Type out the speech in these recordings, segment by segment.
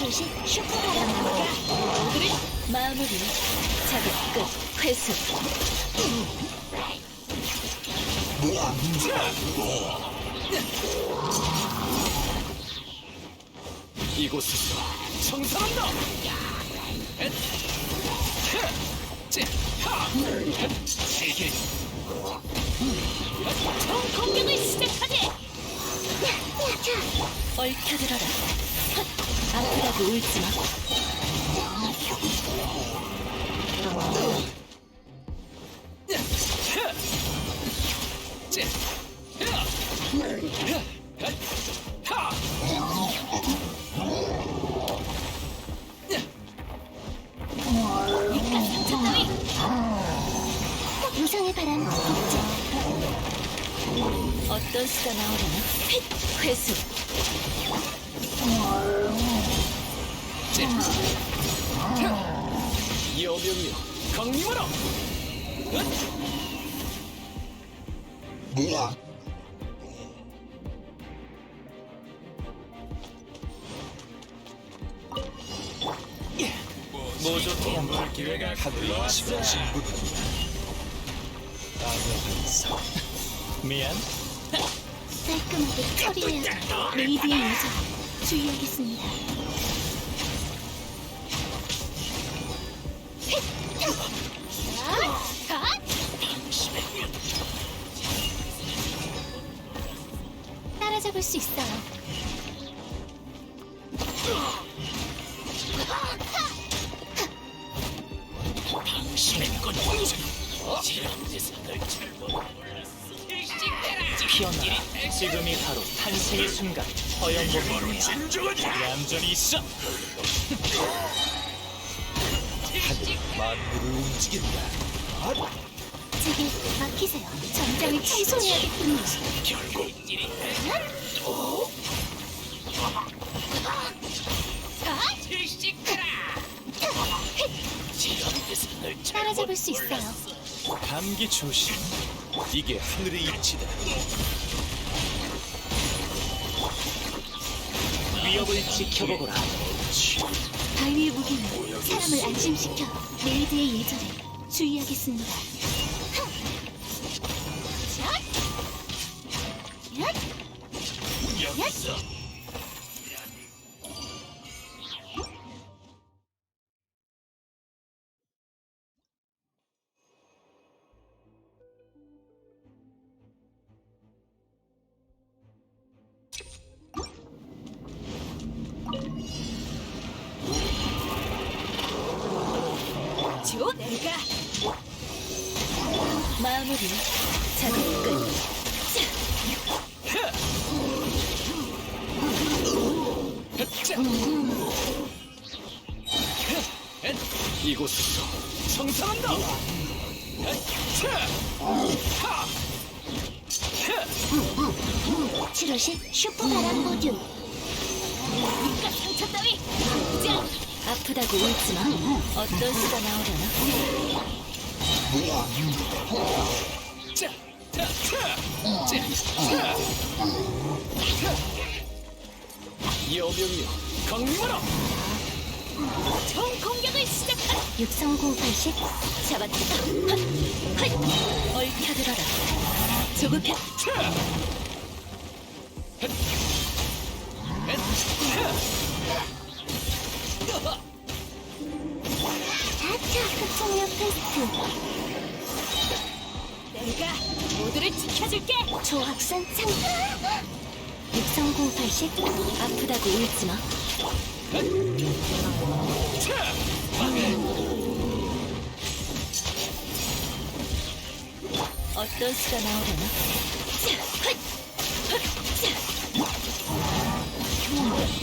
지르시 슈퍼바람과 모두를 마무리 작업 끝 회수 이곳에서 청산한다. 엣, 하, 헷, 세계. 총 공격을 시작하게 얽혀들어라 헛! 아프다고 울지마. 상처 따위 무상의 바람 어떤 수가 나오려나 휙! 회수. 여명이여 강림하라. 헷, 모조 태양을 기회가 진군. 아무한사 미안. 깔끔하게 처리해야 레이디의 요정 주의하겠습니다. 따라잡을 수 있어요 지금이 바로 탄생의 순간. 허영복이야 얌전히 있어. 하늘 만물을 움직인다. 제게 맡기세요. 전장을 청소해야겠군요. 결국 널 따라잡을 수 있어요. 감기 조심. 이게 하늘의 이치다 위협을 지켜보거라 바위의 무기는 사람을 안심시켜 레이드의 예절에 주의하겠습니다 하! 샷! 얏! 여 가 마무리 작업 끝! 이곳에서! 헷! 치료시 슈퍼바람 모듈 니가 상처 따위 자! 아프다고 울지마 어떤 수가 나오려나! 여명이여 강림하라. 총 공격을 시작한 63080 잡았다 헛! 헛! 얽혀들어라 조급해 내가 모두를 지켜줄게 조합선 상태 63080 아프다고 울지마 차! 어떤 수가 나오려나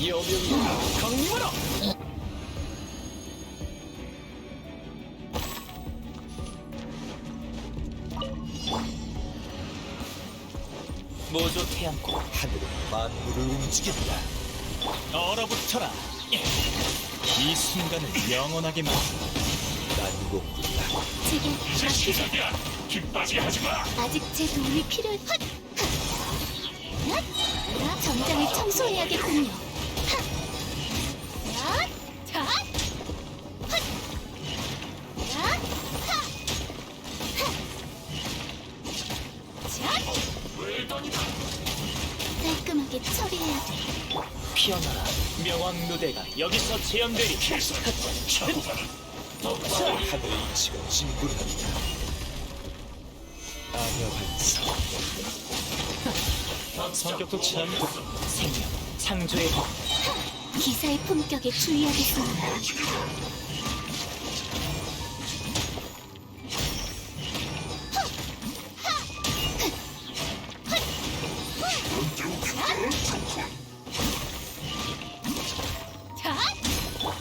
여명이여 강림하라. 태양고 하늘은 만물을 움직인다. 얼어붙어라. 이 순간을 영원하게 만난 용군이다. 제게 이제 시작이야. 기빠지 하지 마. 아직 제 도움이 필요할 헛! 정장을 청소해야겠군요. 헛! 어, 깔끔하게 처리해야 돼. 피어나라 명왕 누대가 여기서 재현되리 하늘의 이치가 진군한다. 아녀 반사. 성격도 참 생명 창조의 법 기사의 품격에 주의하겠습니다.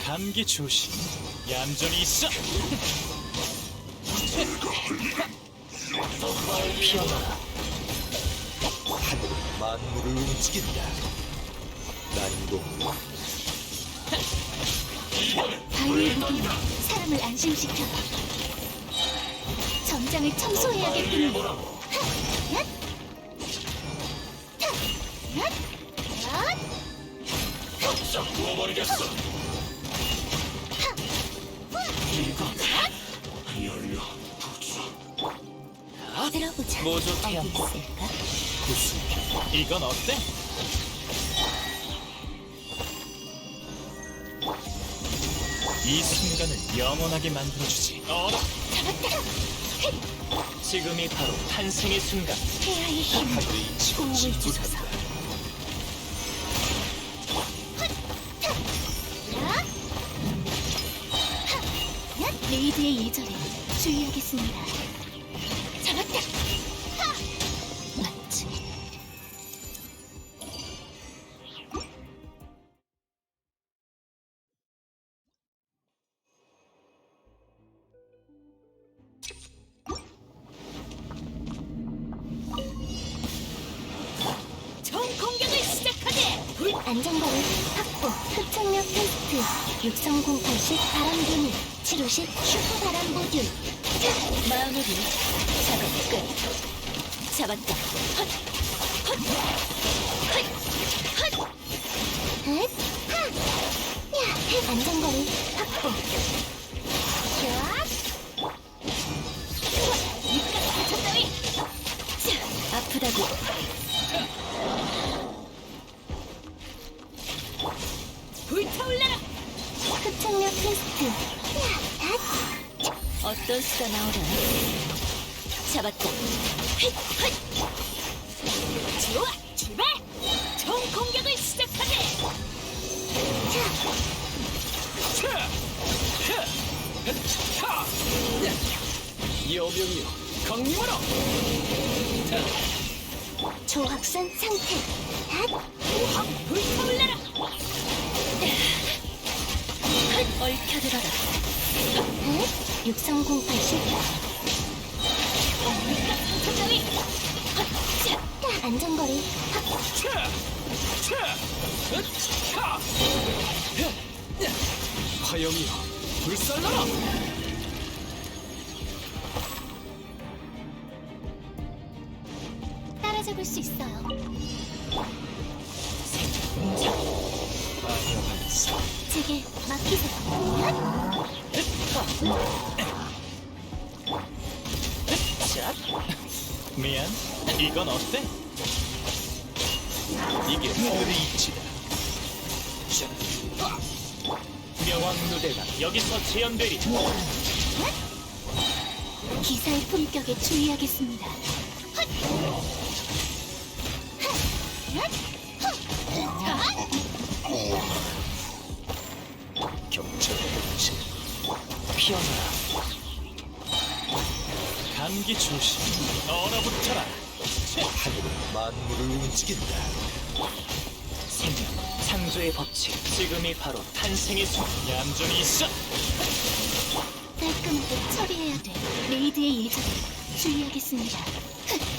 감기 조심 얌전히 있어 하늘은 만물을 움직인다. 난공 바위의 무기는 사람을 안심시켜. 전장을 청소해야겠군요. 하! 얏! 타! 얏! 얏! 부어버리겠어 들어보자. 어디 있을까? 이건 어때? 이 순간을 영원하게 만들어주지 어라 잡았다. 지금이 바로 탄생의 순간 태아의 힘. 하늘의 호흡을 주소서. 레이드의 예절에 주의하겠습니다. 안전거리 확보. 흡착력 테스트. 63080 바람균. 치료식 슈퍼 바람 모듈. 자, 마무리. 작업 끝. 잡았다. 헛. 헛. 어떤 수가 나오려나? 잡았다. 헷, 헷. 좋아, 출발! 총 공격을 시작하게! 여명이여 강림하라 조합선 상태. 핫! 확 불타올라라! 헛! 얽혀들어라. 헛! 63080. 상처 따위! 헛! 자! 안전거리. 헛! 화영이여 불살라라 따라잡을 수 있어요. 제게 맡기세요. 자 미안 이건 어때? 이게 하늘의 이치다. 명왕 누대가 여기서 재현되리 기사의 품격에 주의하겠습니다. 경찰의 법칙. 피어나 라 감기 조심 얼어붙어라 하늘은 만물을 움직인다. 생명 창조의 법칙 지금이 바로 탄생의 순 얌전히 있어 깔끔하게 처리해야 돼. 레이드의 예절에 주의하겠습니다. 자!